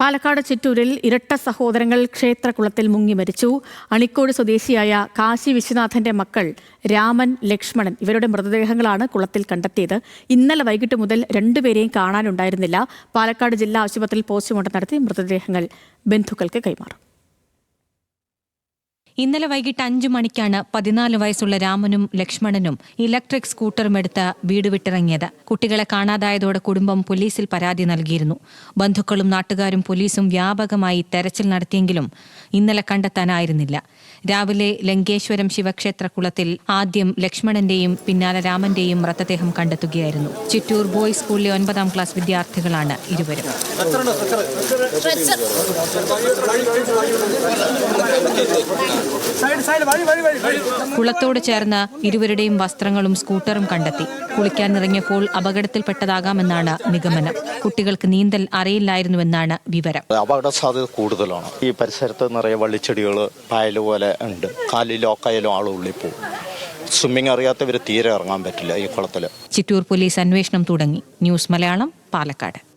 പാലക്കാട് ചിറ്റൂരിൽ ഇരട്ട സഹോദരങ്ങൾ ക്ഷേത്രകുളത്തിൽ മുങ്ങി മരിച്ചു. അണിക്കോട് സ്വദേശിയായ കാശി വിശ്വനാഥന്റെ മക്കൾ രാമൻ ലക്ഷ്മണൻ ഇവരുടെ മൃതദേഹങ്ങളാണ് കുളത്തിൽ കണ്ടെത്തിയത്. ഇന്നലെ വൈകിട്ട് മുതൽ രണ്ടുപേരെയും കാണാനുണ്ടായിരുന്നില്ല. പാലക്കാട് ജില്ലാ ആശുപത്രിയിൽ പോസ്റ്റ്മോർട്ടം നടത്തി മൃതദേഹങ്ങൾ ബന്ധുക്കൾക്ക് കൈമാറും. ഇന്നലെ വൈകിട്ട് അഞ്ചു മണിക്കാണ് പതിനാല് വയസ്സുള്ള രാമനും ലക്ഷ്മണനും ഇലക്ട്രിക് സ്കൂട്ടറും എടുത്ത് വീട് വിട്ടിറങ്ങിയത്. കുട്ടികളെ കാണാതായതോടെ കുടുംബം പോലീസിൽ പരാതി നൽകിയിരുന്നു. ബന്ധുക്കളും നാട്ടുകാരും പോലീസും വ്യാപകമായി തെരച്ചിൽ നടത്തിയെങ്കിലും ഇന്നലെ കണ്ടെത്താനായിരുന്നില്ല. രാവിലെ ലങ്കേശ്വരം ശിവക്ഷേത്ര കുളത്തിൽ ആദ്യം ലക്ഷ്മണന്റെയും പിന്നാലെ രാമന്റെയും മൃതദേഹം കണ്ടെത്തുകയായിരുന്നു. ചിറ്റൂർ ബോയ്സ് സ്കൂളിലെ ഒൻപതാം ക്ലാസ് വിദ്യാർത്ഥികളാണ് ഇരുവരും. കുളത്തോട് ചേർന്ന് ഇരുവരുടെയും വസ്ത്രങ്ങളും സ്കൂട്ടറും കണ്ടെത്തി. കുളിക്കാനിറങ്ങിയപ്പോൾ അപകടത്തിൽപ്പെട്ടതാകാമെന്നാണ് നിഗമനം. കുട്ടികൾക്ക് നീന്തൽ അറിയില്ലായിരുന്നുവെന്നാണ് വിവരം. അപകട സാധ്യത കൂടുതലാണ്. ഈ പരിസരത്ത് നിറയെ വള്ളിച്ചെടികൾ പായൽ പോലെ ഉണ്ട് കാലിൽ ലോക്കായാലും ആളുള്ളിൽ പോകും. സ്വിമ്മിംഗ് അറിയാത്തവർ തീരെ ഇറങ്ങാൻ പറ്റില്ല ഈ കുളത്തിൽ ചിറ്റൂർ പോലീസ് അന്വേഷണം തുടങ്ങി. ന്യൂസ് മലയാളം പാലക്കാട്.